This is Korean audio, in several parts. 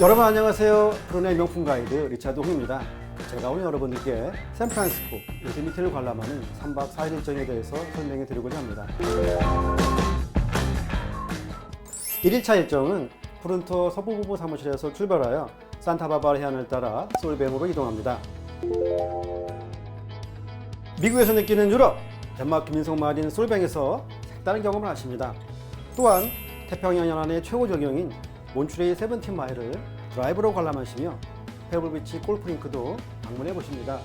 여러분 안녕하세요. 프로네 명품 가이드 리차드 홍입니다. 제가 오늘 여러분들께 샌프란시스코 요세미티를 관람하는 3박 4일 일정에 대해서 설명해 드리고자 합니다. 1일차 일정은 푸른토 서부부부 사무실에서 출발하여 산타바바라 해안을 따라 솔뱅으로 이동합니다. 미국에서 느끼는 유럽, 덴마크 민속 마을인 솔뱅에서 색다른 경험을 하십니다. 또한 태평양 연안의 최고 조경인 몬트레이 세븐틴 마일을 드라이브로 관람하시며 페블비치 골프링크도 방문해 보십니다.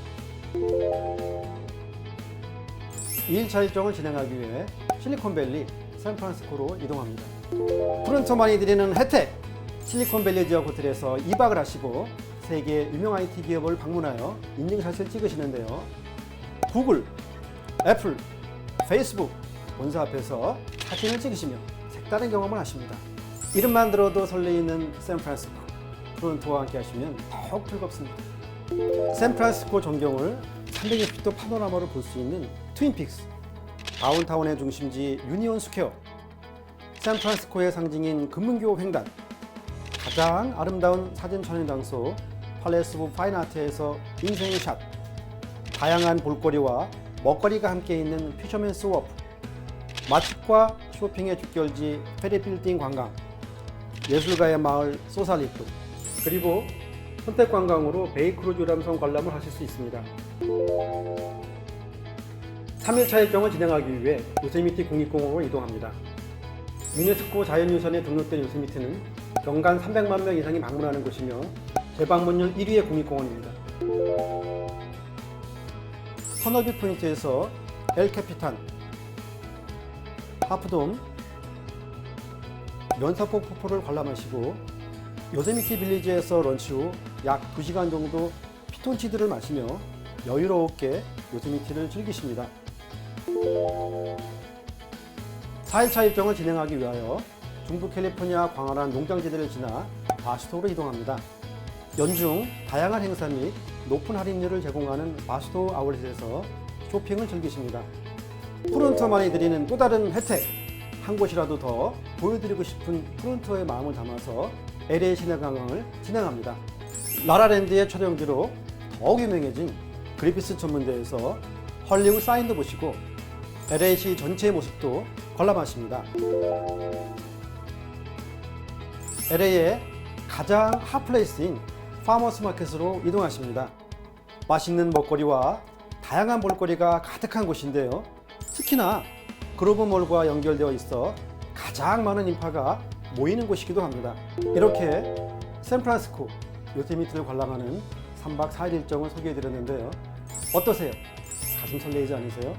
2일차 일정을 진행하기 위해 실리콘밸리 샌프란시스코로 이동합니다. 푸른토만이 드리는 혜택! 실리콘밸리 지역 호텔에서 2박을 하시고 세계 유명 IT 기업을 방문하여 인증샷을 찍으시는데요. 구글, 애플, 페이스북 본사 앞에서 사진을 찍으시며 색다른 경험을 하십니다. 이름만 들어도 설레이는 샌프란시스코. 프론토와 함께 하시면 더욱 즐겁습니다. 샌프란시스코 전경을 360도 파노라마로 볼 수 있는 트윈픽스. 다운타운의 중심지 유니온 스퀘어. 샌프란시스코의 상징인 금문교 횡단. 가장 아름다운 사진 촬영 장소 팔레스 오브 파인 아트에서 인생의 샷. 다양한 볼거리와 먹거리가 함께 있는 피셔맨스 워프 맛집과 쇼핑의 집결지 페리빌딩 관광 예술가의 마을 소살리토 그리고 선택 관광으로 베이크루즈 유람선 관람을 하실 수 있습니다. 3일차 일정을 진행하기 위해 요세미티 국립공원으로 이동합니다. 유네스코 자연유산에 등록된 요세미티는 연간 300만 명 이상이 방문하는 곳이며 재방문율 1위의 국립공원입니다. 터널비 포인트에서 엘 캐피탄, 하프돔, 면사포 폭포를 관람하시고 요세미티 빌리지에서 런치 후 약 2시간 정도 피톤치드를 마시며 여유롭게 요세미티를 즐기십니다. 4일차 일정을 진행하기 위하여 중부 캘리포니아 광활한 농장지대를 지나 바스토로 이동합니다. 연중 다양한 행사 및 높은 할인율을 제공하는 바스토 아울렛에서 쇼핑을 즐기십니다. 푸른토만이 드리는 또 다른 혜택! 한 곳이라도 더 보여드리고 싶은 푸른토의 마음을 담아서 LA 시내 관광을 진행합니다. 라라랜드의 촬영지로 더욱 유명해진 그리피스 천문대에서 헐리우드 사인도 보시고 LA시 전체의 모습도 관람하십니다. LA의 가장 핫플레이스인 파머스 마켓으로 이동하십니다. 맛있는 먹거리와 다양한 볼거리가 가득한 곳인데요. 특히나 그로브몰과 연결되어 있어 가장 많은 인파가 모이는 곳이기도 합니다. 이렇게 샌프란시스코 요세미티를 관람하는 3박 4일 일정을 소개해 드렸는데요. 어떠세요? 가슴 설레이지 않으세요?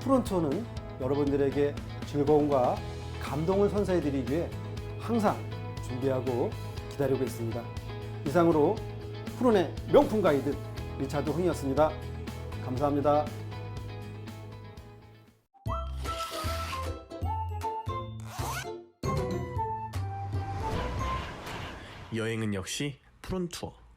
프론토는 여러분들에게 즐거움과 감동을 선사해 드리기 위해 항상 준비하고 기다리고 있습니다. 이상으로 프론의 명품 가이드 리차드 흥이었습니다. 감사합니다. 여행은 역시 푸른 투어.